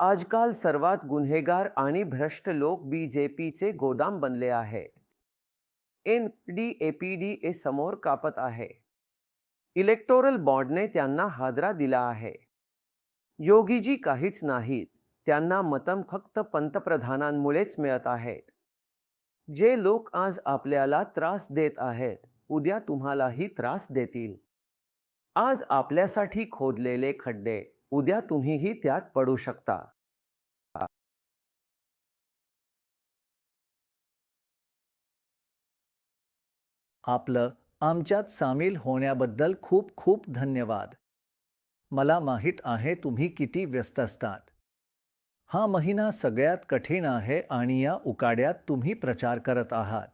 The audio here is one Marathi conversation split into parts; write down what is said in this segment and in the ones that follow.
आजकाल सर्वात गुन्हेगार आणि भ्रष्ट लोक बी जे पीचे गोदाम बनले आहे. N D A P D A समोर कापत आहे. इलेक्टोरल बॉन्डने त्यांना हादरा दिला आहे. योगीजी काहीच नाहीत. त्यांना मतम फक्त पंतप्रधानांमुळेच मिळत आहेत जे लोक आज आपल्याला त्रास देत आहेत उद्या तुम्हालाही त्रास देतील. आज आपल्यासाठी खोदलेले खड्डे उद्या तुम्हीही त्यात पडू शकता. आपलं आमच्यात सामील होण्याबद्दल खूप खूप धन्यवाद. मला माहीत आहे तुम्ही किती व्यस्त असतात. हा महिना सगळ्यात कठीण आहे आणि या उकाड्यात तुम्ही प्रचार करत आहात.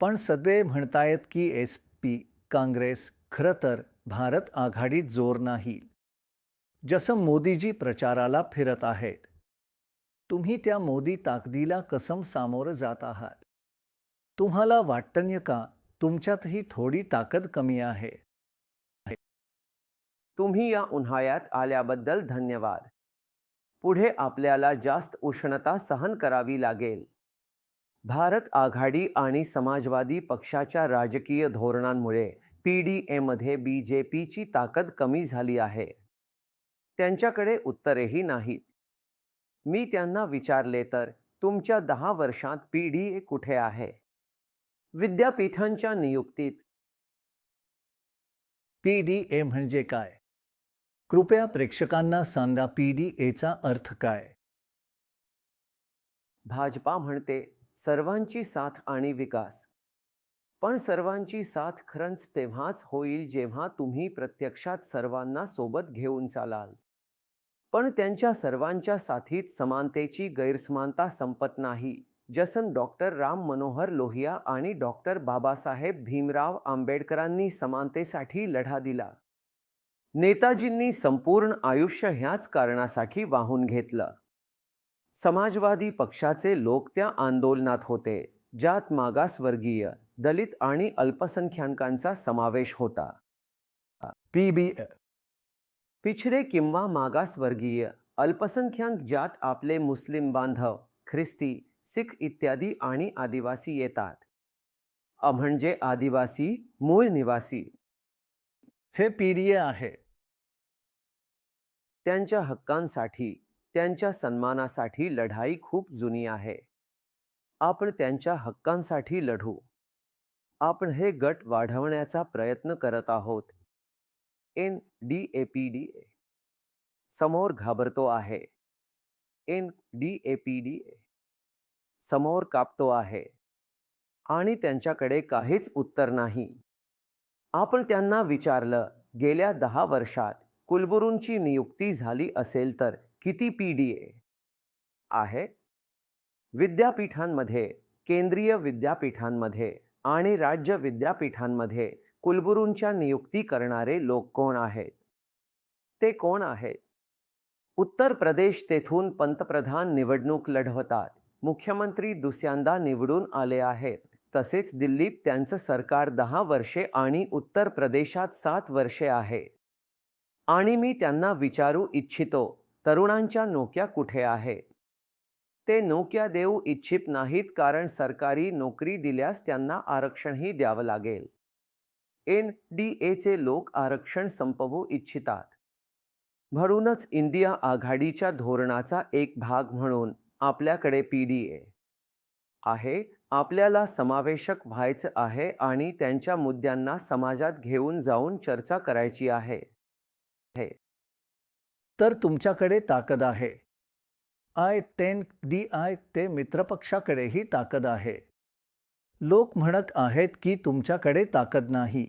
पण सगळे म्हणतायत की एस पी काँग्रेस खरं तर भारत आघाडीत जोर नाही. जसं मोदीजी प्रचाराला फिरत आहेत तुम्ही त्या मोदी ताकदीला कसम सामोरं जात आहात. तुम्हाला वाटतं का तुमच्यातही थोडी ताकद कमी आहे? तुम्ही या उन्हाळ्यात आल्याबद्दल धन्यवाद. पुढे आपल्याला जास्त उष्णता सहन करावी लागेल. भारत आघाडी आणि समाजवादी पक्षाच्या राजकीय धोरणांमुळे पी डी एमध्ये बी जे पीची ताकद कमी झाली आहे. त्यांच्याकडे उत्तरेही नाहीत. मी त्यांना विचारले तर तुमच्या दहा वर्षात पी डी ए कुठे आहे? विद्यापीठांच्या नियुक्तीत. पी डी ए म्हणजे काय? कृपया प्रेक्षकांना सांगा पी डी एचा अर्थ काय? भाजपा म्हणते सर्वांची साथ आणि विकास. पण सर्वांची साथ खरंच तेव्हाच होईल जेव्हा तुम्ही प्रत्यक्षात सर्वांना सोबत घेऊन चालाल. पण त्यांच्या सर्वांच्या साथीत समानतेची गैरसमानता संपत नाही. जसन डॉक्टर राम मनोहर लोहिया आणि डॉक्टर बाबासाहेब भीमराव आंबेडकरांनी समानतेसाठी लढा दिला. नेताजींनी संपूर्ण आयुष्य ह्याच कारणासाठी वाहून घेतलं. समाजवादी पक्षाचे लोक त्या आंदोलनात होते ज्यात मागासवर्गीय दलित आणि अल्पसंख्याकांचा समावेश होता. पी. बी. पिछडे किंवा मागासवर्गीय अल्पसंख्याक ज्यात आपले मुस्लिम बांधव ख्रिस्ती सिख इत्यादी आणि आदिवासी येतात. अ म्हणजे आदिवासी मूळ निवासी. हे पी डी ए आहे. त्यांच्या हक्कांसाठी त्यांच्या सन्मानासाठी लढाई खूप जुनी आहे. आपण त्यांच्या हक्कांसाठी लढू. आपण हे गट वाढवण्याचा प्रयत्न करत आहोत. N D A P D A. समोर घाबरतो आहे. N D A P D A. समोर कापतो आहे. आणि त्यांच्याकडे काहीच उत्तर नाही. आपण त्यांना विचारलं गेल्या दहा वर्षात कुलगुरूंची नियुक्ती झाली असेल तर किती पी डी ए? आहे. विद्यापीठांमध्ये केंद्रीय विद्यापीठांमध्ये आणि राज्य विद्यापीठांमध्ये कुलगुरूंच्या नियुक्ती करणारे लोक कोण आहेत? ते कोण आहेत? उत्तर प्रदेश तेथून पंतप्रधान निवडणूक लढवतात. मुख्यमंत्री दुसऱ्यांदा निवडून आले आहेत. तसेच दिल्लीत त्यांचं सरकार दहा वर्षे आणि उत्तर प्रदेशात सात वर्षे आहे. आणि मी त्यांना विचारू इच्छितो. तरुणांच्या नोक्या कुठे आहे? ते नोक्या देऊ इच्छित नाहीत कारण सरकारी नोकरी दिल्यास त्यांना आरक्षणही द्यावं लागेल. एन डी एचे लोक आरक्षण संपवू इच्छितात. म्हणूनच इंडिया आघाडीच्या धोरणाचा एक भाग म्हणून आपल्याकडे पी डी ए आहे. आपल्याला समावेशक व्हायचं आहे आणि त्यांच्या मुद्द्यांना समाजात घेऊन जाऊन चर्चा करायची आहे. तर तुमच्याकडे ताकद आहे. आय टेन डी आय ते मित्रपक्षाकडेही ताकद आहे. लोक म्हणत आहेत की तुमच्याकडे ताकद नाही.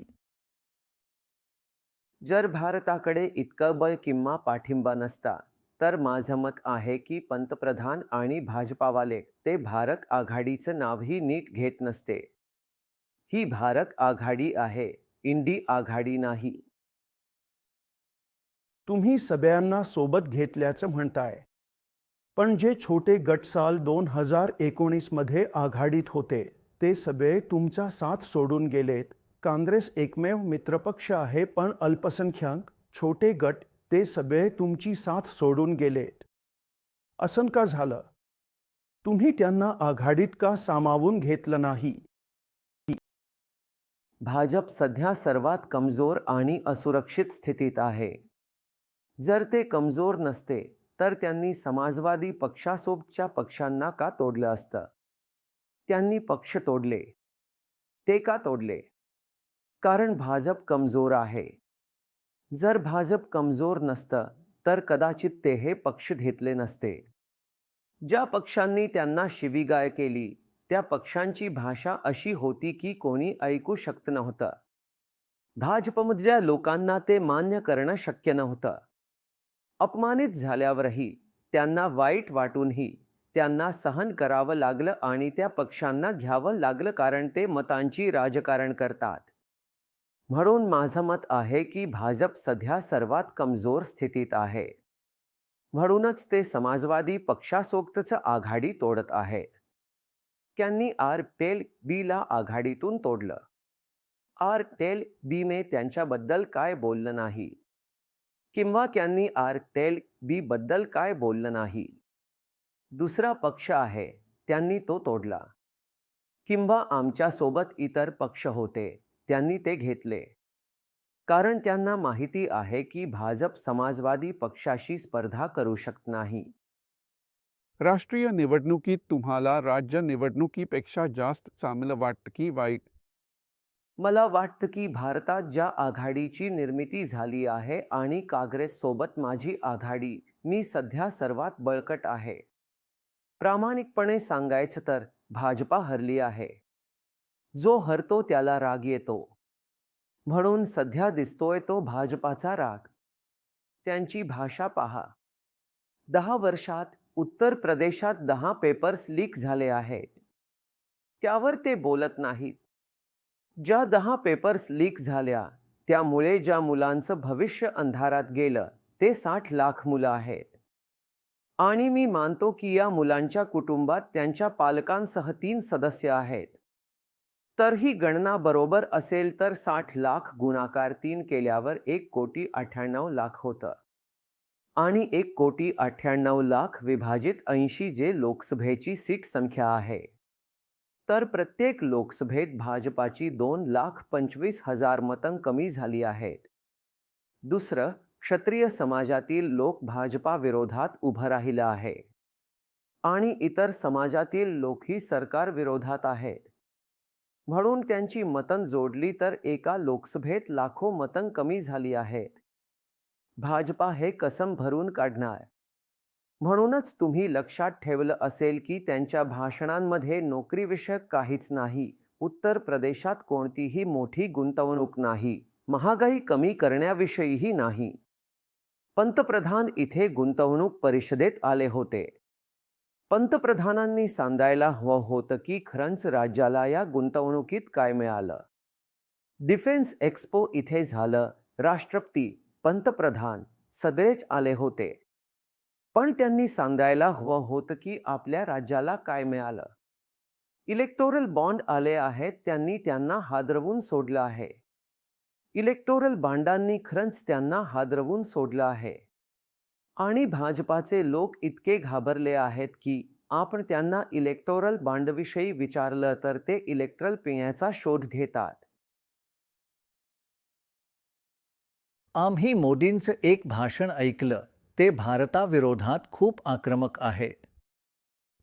जर भारताकडे इतकं बळ किंवा पाठिंबा नसता तर माझं मत आहे की पंतप्रधान आणि भाजपावाले ते भारत आघाडीचं नावही नीट घेत नसते. ही भारत आघाडी आहे इंडी आघाडी नाही. तुम्ही सगळ्यांना सोबत घेतल्याचं म्हणताय. पण जे छोटे गट साल दोन हजार एकोणीसमध्ये आघाडीत होते ते सगळे तुमचा साथ सोडून गेलेत. काँग्रेस एकमेव मित्रपक्ष आहे पण अल्पसंख्याक छोटे गट ते सगळे तुमची साथ सोडून गेलेत. असं का झालं? तुम्ही त्यांना आघाडीत का सामावून घेतलं नाही? भाजप सध्या सर्वात कमजोर आणि असुरक्षित स्थितीत आहे. जर ते कमजोर नसते तर त्यांनी समाजवादी पक्षासोबतच्या पक्षांना का तोडलं असतं? त्यांनी पक्ष तोडले. ते का तोडले? कारण भाजप कमजोर आहे. जर भाजप कमजोर नसतं तर कदाचित ते हे पक्ष घेतले नसते. ज्या पक्षांनी त्यांना शिवीगाय केली त्या पक्षांची भाषा अशी होती की कोणी ऐकू शकत नव्हतं. भाजपमधल्या लोकांना ते मान्य करणं शक्य नव्हतं. अपमानित झाल्यावरही त्यांना वाईट वाटूनही त्यांना सहन करावं लागलं आणि त्या पक्षांना घ्यावं लागलं कारण ते मतांची राजकारण करतात. म्हणून माझं मत आहे की भाजप सध्या सर्वात कमजोर स्थितीत आहे. म्हणूनच ते समाजवादी पक्षासोक्तचं आघाडी तोडत आहे. त्यांनी आर टेल बीला आघाडीतून तोडलं. आर टेल बीने त्यांच्याबद्दल काय बोललं नाही? किंवा त्यांनी आर टेल बीबद्दल काय बोललं नाही? दुसरा पक्ष आहे त्यांनी तो तोडला. किंवा आमच्यासोबत इतर पक्ष होते त्यांनी ते घेतले. कारण त्यांना माहिती आहे की भाजप समाजवादी पक्षाशी स्पर्धा करू शकत नाही. राष्ट्रीय निवडणुकीत तुम्हाला राज्य निवडणुकीपेक्षा जास्त चांगलं वाटतं की वाईट? मला वाटतं की भारतात ज्या आघाडीची निर्मिती झाली आहे आणि काँग्रेससोबत माझी आघाडी मी सध्या सर्वात बळकट आहे. प्रामाणिकपणे सांगायचं तर भाजपा हरली आहे. जो हरतो त्याला राग येतो. म्हणून सध्या दिसतोय तो भाजपाचा राग. त्यांची भाषा पहा. दहा वर्षात उत्तर प्रदेशात दहा पेपर्स लीक झाले आहेत. त्यावर ते बोलत नाहीत. ज्या दहा पेपर्स लीक झाल्या त्यामुळे ज्या मुलांचं भविष्य अंधारात गेलं ते साठ लाख मुलं आहेत. आणि मी मानतो की या मुलांच्या कुटुंबात त्यांच्या पालकांसह तीन सदस्य आहेत. तर ही गणना बरोबर असेल तर साठ लाख गुणाकार तीन केल्यावर एक कोटी अठ्ठ्याण्णव लाख होतं. आणि एक कोटी अठ्ठ्याण्णव लाख विभाजित ऐंशी जे लोकसभेची सीट संख्या आहे. तर प्रत्येक लोकसभेत भाजपाची दोन लाख पंचवीस हजार मतं कमी झाली आहेत. दुसरं क्षत्रिय समाजातील लोक भाजपा विरोधात उभं राहिलं आहे. आणि इतर समाजातील लोकही सरकार विरोधात आहेत. म्हणून त्यांची मतं जोडली तर एका लोकसभेत लाखो मतं कमी झाली आहेत. भाजपा हे कसम भरून काढणार. म्हणूनच तुम्ही लक्षात ठेवलं असेल की त्यांच्या भाषणांमध्ये नोकरीविषयक काहीच नाही. उत्तर प्रदेशात कोणतीही मोठी गुंतवणूक नाही. महागाई कमी करण्याविषयीही नाही. पंतप्रधान इथे गुंतवणूक परिषदेत आले होते. पंतप्रधानांनी सांगायला हवं होतं की खरंच राज्याला या गुंतवणुकीत काय मिळालं? डिफेन्स एक्स्पो इथे झालं. राष्ट्रपती पंतप्रधान सगळेच आले होते. पण त्यांनी सांगायला हवं होतं की आपल्या राज्याला काय मिळालं? इलेक्टोरल बॉन्ड आले आहेत त्यांनी त्यांना हादरवून सोडलं आहे. इलेक्टोरल बांडांनी खरंच त्यांना हादरवून सोडलं आहे. आणि भाजपाचे लोक इतके घाबरले आहेत की आपण त्यांना इलेक्टोरल बांडविषयी विचारलं तर ते इलेक्ट्रल पिण्याचा शोध घेतात. आम्ही मोदींचं एक भाषण ऐकलं ते भारताविरोधात खूप आक्रमक आहे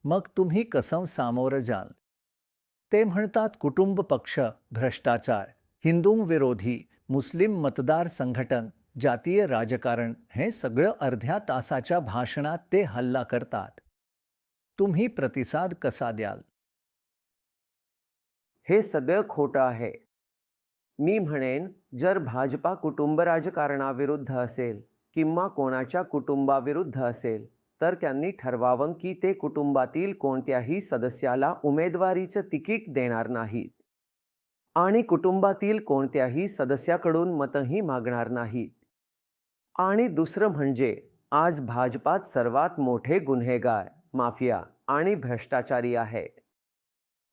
मग तुम्ही कसं सामोरं जाल? ते म्हणतात कुटुंब पक्ष भ्रष्टाचार हिंदूंविरोधी मुस्लिम मतदार संघटन जातीय राजकारण हे सगळं अर्ध्या तासाच्या भाषणात ते हल्ला करतात. तुम्ही प्रतिसाद कसा द्याल? हे सगळं खोटं आहे. मी म्हणेन जर भाजपा कुटुंब राजकारणाविरुद्ध असेल किंवा कोणाच्या कुटुंबाविरुद्ध असेल तर त्यांनी ठरवावं की ते कुटुंबातील कोणत्याही सदस्याला उमेदवारीचं तिकीट देणार नाहीत. आणि कुटुंबातील कोणत्याही सदस्याकडून मतही मागणार नाहीत आणि दुसरं म्हणजे आज भाजपात सर्वात मोठे गुन्हेगार माफिया आणि भ्रष्टाचारी आहे.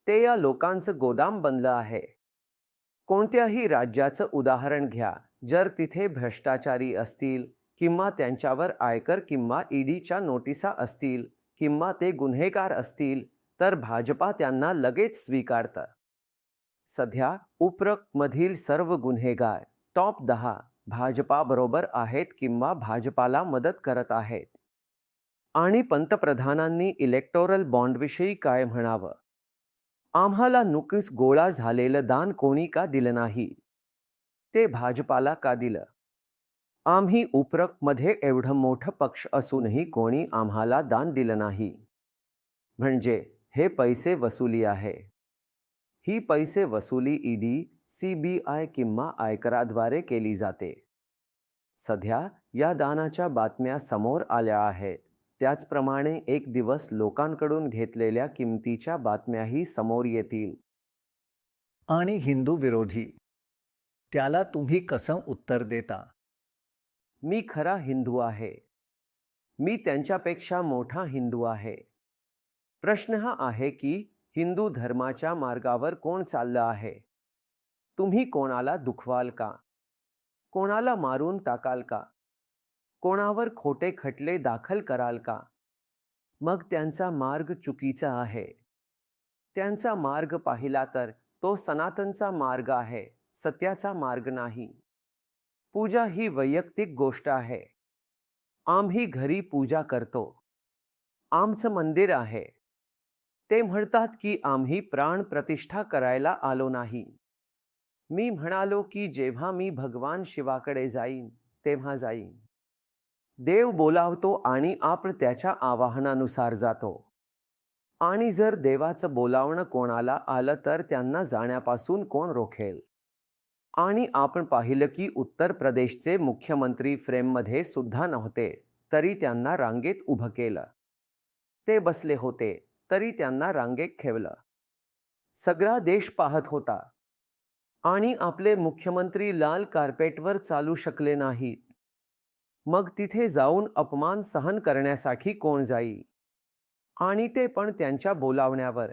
ते या लोकांचं गोदाम बनलं आहे. कोणत्याही राज्याचं उदाहरण घ्या जर तिथे भ्रष्टाचारी असतील किंवा त्यांच्यावर आयकर किंवा ईडीच्या नोटिसा असतील किंवा ते गुन्हेगार असतील तर भाजपा त्यांना लगेच स्वीकारतं. सध्या उपरकमधील सर्व गुन्हेगार टॉप दहा भाजपाबरोबर आहेत किंवा भाजपाला मदत करत आहेत. आणि पंतप्रधानांनी इलेक्टोरल बॉन्डविषयी काय म्हणावं? आम्हाला नुकतीच गोळा झालेलं दान कोणी का दिलं नाही? ते भाजपाला का दिलं? आम्ही उपरकमध्ये एवढं मोठं पक्ष असूनही कोणी आम्हाला दान दिलं नाही. म्हणजे हे पैसे वसुली आहे. ही पैसे वसुली ईडी सी बी आय किंवा आयकराद्वारे केली जाते. सध्या या दानाच्या बातम्या समोर आल्या आहेत. त्याचप्रमाणे एक दिवस लोकांकडून घेतलेल्या किमतीच्या बातम्याही समोर येतील. आणि हिंदू विरोधी त्याला तुम्ही कसं उत्तर देता? मी खरा हिंदू आहे. मी त्यांच्यापेक्षा मोठा हिंदू आहे. प्रश्न हा आहे की हिंदू धर्माच्या मार्गावर कोण चाललं आहे? तुम्ही कोणाला दुखवाल का? कोणाला मारून टाकाल का? कोणावर खोटे खटले दाखल कराल का? मग त्यांचा मार्ग चुकीचा आहे. त्यांचा मार्ग पाहिला तर तो सनातनचा मार्ग आहे सत्याचा मार्ग नाही. पूजा ही वैयक्तिक गोष्ट आहे. आम्ही घरी पूजा करतो. आमचं मंदिर आहे. ते म्हणतात की आम्ही प्राण प्रतिष्ठा करायला आलो नाही. मी म्हणालो की जेव्हा मी भगवान शिवाकडे जाईन तेव्हा जाईन. देव बोलावतो आणि आपण त्याच्या आवाहनानुसार जातो. आणि जर देवाचं बोलावणं कोणाला आलं तर त्यांना जाण्यापासून कोण रोखेल? आणि आपण पाहिलं की उत्तर प्रदेशचे मुख्यमंत्री फ्रेममध्ये सुद्धा नव्हते तरी त्यांना रांगेत उभं केलं. ते बसले होते. तरी त्यांना रांगेत ठेवलं. सगळा देश पाहत होता. आणि आपले मुख्यमंत्री लाल कार्पेटवर चालू शकले नाहीत. मग तिथे जाऊन अपमान सहन करण्यासाठी कोण जाई? आणि ते पण त्यांच्या बोलावण्यावर.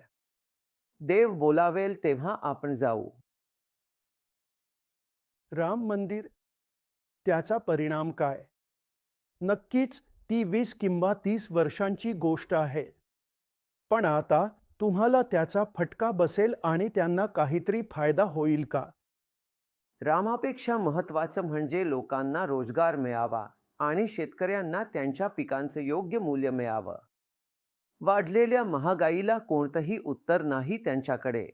देव बोलावेल तेव्हा आपण जाऊ. राम मंदिर त्याचा परिणाम काय? नक्कीच ती वीस किंवा तीस वर्षांची गोष्ट आहे. पण आता तुम्हाला त्याचा फटका बसेल आणि त्यांना काहीतरी फायदा होईल का? रामापेक्षा महत्त्वाचं म्हणजे लोकांना रोजगार मिळावा आणि शेतकऱ्यांना त्यांच्या पिकांचं योग्य मूल्य मिळावं. वाढलेल्या महागाईला कोणतंही उत्तर नाही त्यांच्याकडे.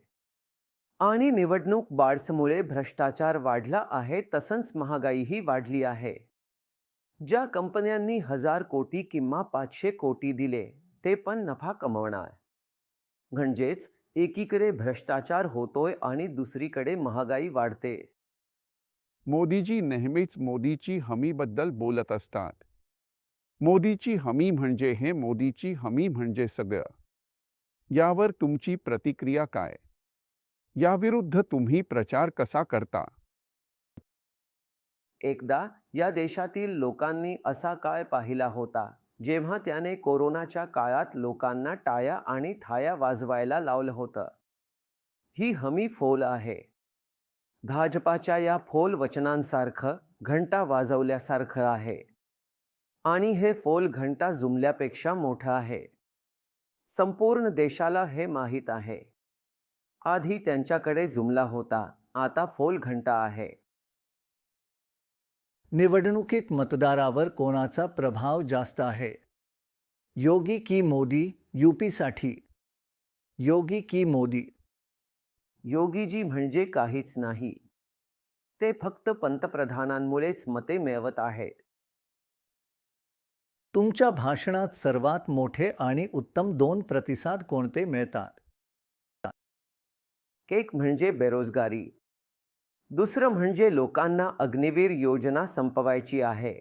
आणि निवडणूक बाड्समुळे भ्रष्टाचार वाढला आहे तसंच महागाईही वाढली आहे. ज्या कंपन्यांनी हजार कोटी किंवा पाचशे कोटी दिले ते पण नफा कमवणार. म्हणजेच एकीकडे भ्रष्टाचार होतोय आणि दुसरीकडे महागाई वाढते. मोदीजी नेहमीच मोदीची हमीबद्दल बोलत असतात. मोदीची हमी म्हणजे हे मोदीची हमी म्हणजे सगळं. यावर तुमची प्रतिक्रिया काय? याविरुद्ध तुम्ही प्रचार कसा करता? एकदा या देशातील लोकांनी असा काळ पाहिला होता. जेव्हा त्याने कोरोनाच्या काळात लोकांना टाया आणि थाया वाजवायला लावलं होतं. ही हमी फोल आहे. भाजपाच्या या फोल वचनांसारखं घंटा वाजवल्यासारखं आहे. आणि हे फोल घंटा जुमल्यापेक्षा मोठं आहे. संपूर्ण देशाला हे माहीत आहे. आधी त्यांच्याकडे जुमला होता. आता फोल घंटा आहे. निवडणुकीत मतदारावर कोणाचा प्रभाव जास्त आहे? योगी की मोदी यूपीसाठी? योगी की मोदी. योगीजी म्हणजे काहीच नाही. ते फक्त पंतप्रधानांमुळेच मते मिळवत आहेत. तुमच्या भाषणात सर्वात मोठे आणि उत्तम दोन प्रतिसाद कोणते मिळतात? एक म्हणजे बेरोजगारी. दुसरं म्हणजे लोकांना अग्निवीर योजना संपवायची आहे.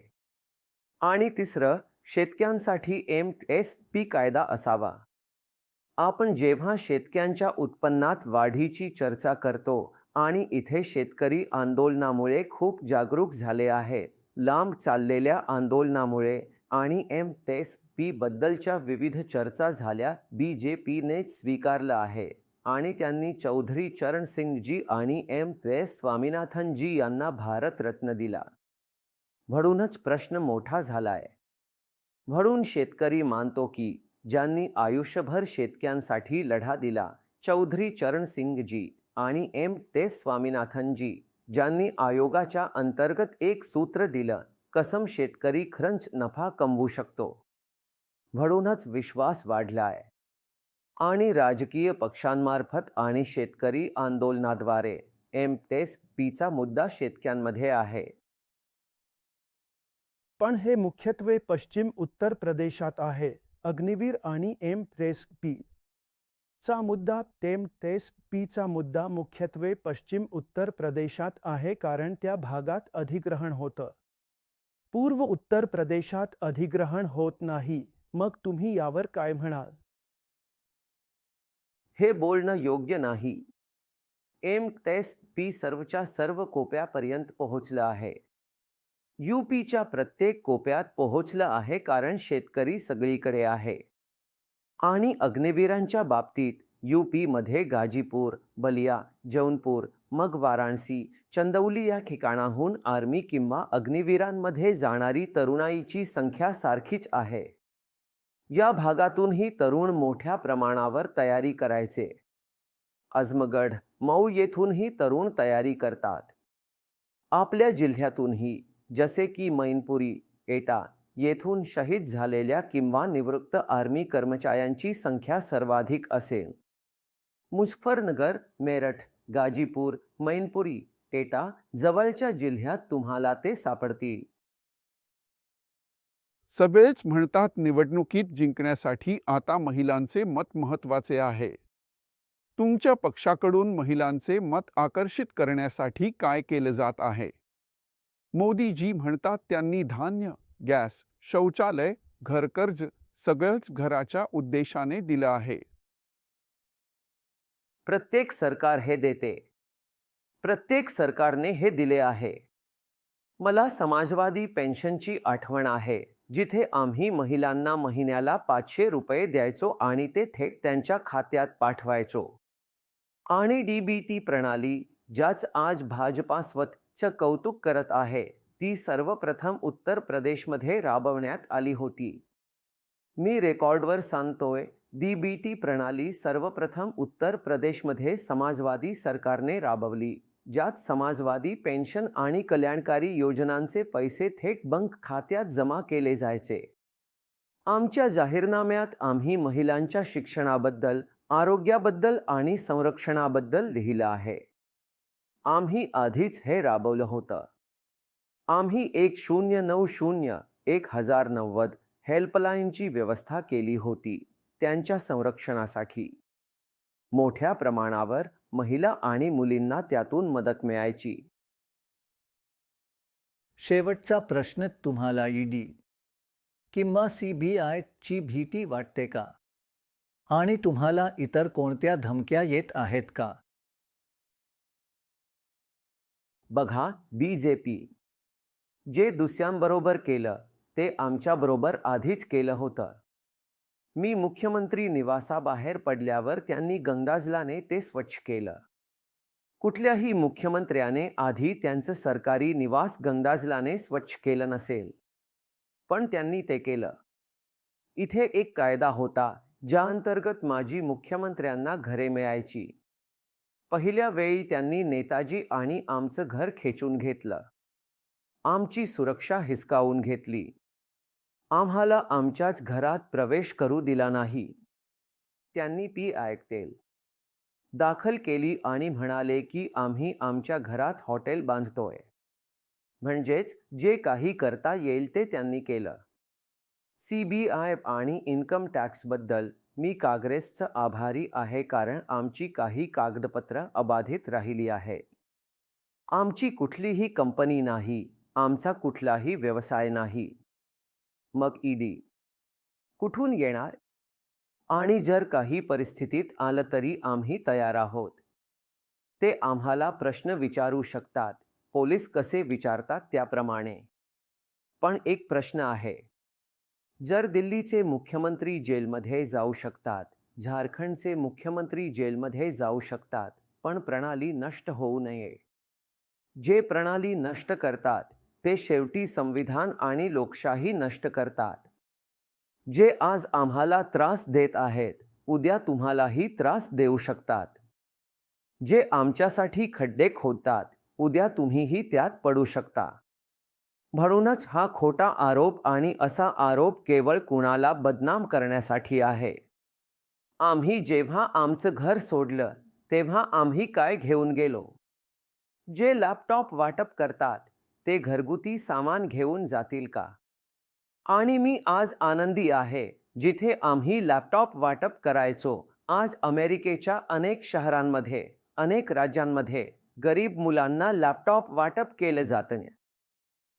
आणि तिसरं शेतक्यांसाठी एम एस पी कायदा असावा. आपण जेव्हा शेतक्यांच्या उत्पन्नात वाढीची चर्चा करतो आणि इथे शेतकरी आंदोलनामुळे खूप जागरूक झाले आहेत लांब चाललेल्या आंदोलनामुळे आणि एम एस पीबद्दलच्या विविध चर्चा झाल्या बी जे पीने स्वीकारलं आहे. आणि त्यांनी चौधरी चरण सिंगजी आणि एम एस स्वामीनाथनजी यांना भारतरत्न दिला. म्हणूनच प्रश्न मोठा झालाय. म्हणून शेतकरी मानतो की ज्यांनी आयुष्यभर शेतक्यांसाठी लढा दिला चौधरी चरण सिंगजी आणि एम ते स्वामीनाथनजी ज्यांनी आयोगाच्या अंतर्गत एक सूत्र दिलं कसम शेतकरी खरंच नफा कमवू शकतो. म्हणूनच विश्वास वाढला आहे आणि राजकीय पक्षांमार्फत आणि शेतकरी आंदोलनाद्वारे. एम टेस पीचा मुद्दा शेतक्यांमध्ये आहे. पण हे मुख्यत्वे पश्चिम उत्तर प्रदेशात आहे. अग्निवीर आणि एम प्रेस पी चा मुद्दा तेम तेस पीचा मुद्दा मुख्यत्वे पश्चिम उत्तर प्रदेशात आहे कारण त्या भागात अधिग्रहण होतं. पूर्व उत्तर प्रदेशात अधिग्रहण होत नाही. मग तुम्ही यावर काय म्हणाल? हे बोलणं योग्य नाही. एम तेस पी सर्वच्या सर्व कोप्यापर्यंत पोहोचलं आहे. यू पीच्या प्रत्येक कोप्यात पोहोचलं आहे कारण शेतकरी सगळीकडे आहे. आणि अग्निवीरांच्या बाबतीत यू पीमध्ये गाजीपूर बलिया जौनपूर मग वाराणसी चंदौली या ठिकाणाहून आर्मी किंवा अग्निवीरांमध्ये जाणारी तरुणाईची संख्या सारखीच आहे. या भागातूनही तरुण मोठ्या प्रमाणावर तयारी करायचे. अजमगड मऊ येथूनही तरुण तयारी करतात. आपल्या जिल्ह्यातूनही जसे की मैनपुरी एटा येथून शहीद झालेल्या किंवा निवृत्त आर्मी कर्मचाऱ्यांची संख्या सर्वाधिक असेल. मुझफ्फरनगर मेरठ गाजीपूर मैनपुरी एटा जवळच्या जिल्ह्यात तुम्हाला ते सापडतील. सगळेच म्हणतात निवडणुकीत जिंकण्यासाठी आता महिलांचे मत महत्त्वाचे आहे. तुमच्या पक्षाकडून महिलांचे मत आकर्षित करण्यासाठी काय केलं जात आहे? मोदीजी म्हणतात त्यांनी धान्य गॅस शौचालय घरकर्ज सगळंच घराच्या उद्देशाने दिलं आहे. प्रत्येक सरकार हे देते. प्रत्येक सरकारने हे दिले आहे. मला समाजवादी पेन्शनची आठवण आहे. जिथे आम्ही महिलांना महिन्याला पाचशे रुपये द्यायचो आणि ते थेट त्यांच्या खात्यात पाठवायचो. आणि डी बी ती प्रणाली ज्याच आज भाजपा स्वतःचं कौतुक करत आहे ती सर्वप्रथम उत्तर प्रदेशमध्ये राबवण्यात आली होती. मी रेकॉर्डवर सांगतोय डी बी टी प्रणाली सर्वप्रथम उत्तर प्रदेशमध्ये समाजवादी सरकारने राबवली. ज्यात समाजवादी पेन्शन आणि कल्याणकारी योजनांचे पैसे थेट बँक खात्यात जमा केले जायचे. आमच्या जाहीरनाम्यात आम्ही महिलांच्या शिक्षणाबद्दल आरोग्याबद्दल आणि संरक्षणाबद्दल लिहिलं आहे. आम्ही आधीच हे राबवलं होतं. आम्ही एक शून्य नऊ शून्य एक हजार नव्वद हेल्पलाईनची व्यवस्था केली होती त्यांच्या संरक्षणासाठी. मोठ्या प्रमाणावर महिला आणि मुलींना त्यातून मदत मिळायची. शेवटचा प्रश्न तुम्हाला ईडी. किंवा सी बी आयची भीती वाटते का? आणि तुम्हाला इतर कोणत्या धमक्या येत आहेत का? बघा बी जे पी. जे दुसऱ्यांबरोबर केलं ते आमच्याबरोबर आधीच केलं होतं. मी मुख्यमंत्री निवासाबाहेर पडल्यावर त्यांनी गंगाजलाने ते स्वच्छ केलं. कुठल्याही मुख्यमंत्र्याने आधी त्यांचं सरकारी निवास गंगाजलाने स्वच्छ केलं नसेल. पण त्यांनी ते केलं. इथे एक कायदा होता ज्या अंतर्गत माजी मुख्यमंत्र्यांना घरे मिळायची. पहिल्या वेळी त्यांनी नेताजी आणि आमचं घर खेचून घेतलं. आमची सुरक्षा हिसकावून घेतली. आम्हाला आमच्याच घरात प्रवेश करू दिला नाही. त्यांनी पी ऐकतेल. दाखल केली आणि म्हणाले की आम्ही आमच्या घरात हॉटेल बांधतोय. म्हणजेच जे काही करता येईल ते त्यांनी केलं. सी बी आय आणि इन्कम टॅक्सबद्दल मी काँग्रेसचं आभारी आहे कारण आमची काही कागदपत्र अबाधित राहिली आहे. आमची कुठलीही कंपनी नाही. आमचा कुठलाही व्यवसाय नाही. मग ईडी. कुठून येणार? आणि जर काही परिस्थितीत आलं तरी आम्ही तयार आहोत. ते आम्हाला प्रश्न विचारू शकतात. पोलीस कसे विचारतात त्याप्रमाणे. पण एक प्रश्न आहे. जर दिल्लीचे मुख्यमंत्री जेलमध्ये जाऊ शकतात झारखंडचे मुख्यमंत्री जेलमध्ये जाऊ शकतात पण प्रणाली नष्ट होऊ नये. जे प्रणाली नष्ट करतात ते शेवटी संविधान आणि लोकशाही नष्ट करतात. जे आज आम्हाला त्रास देत आहेत उद्या तुम्हालाही त्रास देऊ शकतात. जे आमच्यासाठी खड्डे खोदतात उद्या तुम्हीही त्यात पडू शकता. म्हणूनच हा खोटा आरोप आणि असा आरोप केवळ कुणाला बदनाम करण्यासाठी आहे. आम्ही जेव्हा आमचं घर सोडलं तेव्हा आम्ही काय घेऊन गेलो? जे लॅपटॉप वाटप करतात ते घरगुती सामान घेऊन जातील का? आणि मी आज आनंदी आहे जिथे आम्ही लॅपटॉप वाटप करायचो. आज अमेरिकेच्या अनेक शहरांमध्ये अनेक राज्यांमध्ये गरीब मुलांना लॅपटॉप वाटप केलं जातं.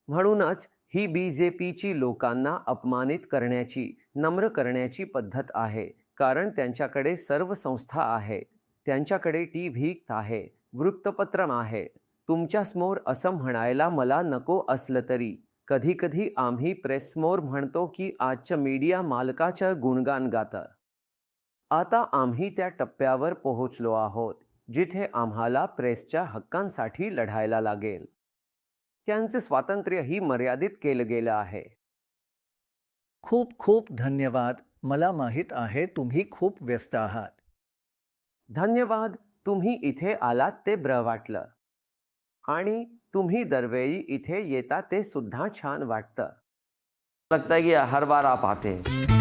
म्हणूनच ही बी जे पीची लोकांना अपमानित करण्याची नम्र करण्याची पद्धत आहे. कारण त्यांच्याकडे सर्व संस्था आहे. त्यांच्याकडे टी व्ही आहे वृत्तपत्र आहे. तुमच्यासमोर असं म्हणायला मला नको असलं तरी. कधीकधी आम्ही प्रेसमोर म्हणतो की आजच्या मीडिया मालकाचं गुणगान गातं. आता आम्ही त्या टप्प्यावर पोहोचलो आहोत जिथे आम्हाला प्रेसच्या हक्कांसाठी लढायला लागेल. त्यांचे स्वातंत्र्यही मर्यादित केलं गेलं आहे. खूप खूप धन्यवाद. मला माहीत आहे तुम्ही खूप व्यस्त आहात. धन्यवाद. तुम्ही इथे आलात ते बरं वाटलं. आणि तुम्ही दरवेळी इथे येता ते सुद्धा छान वाटतं. लगता है कि हर बार आप आते हैं।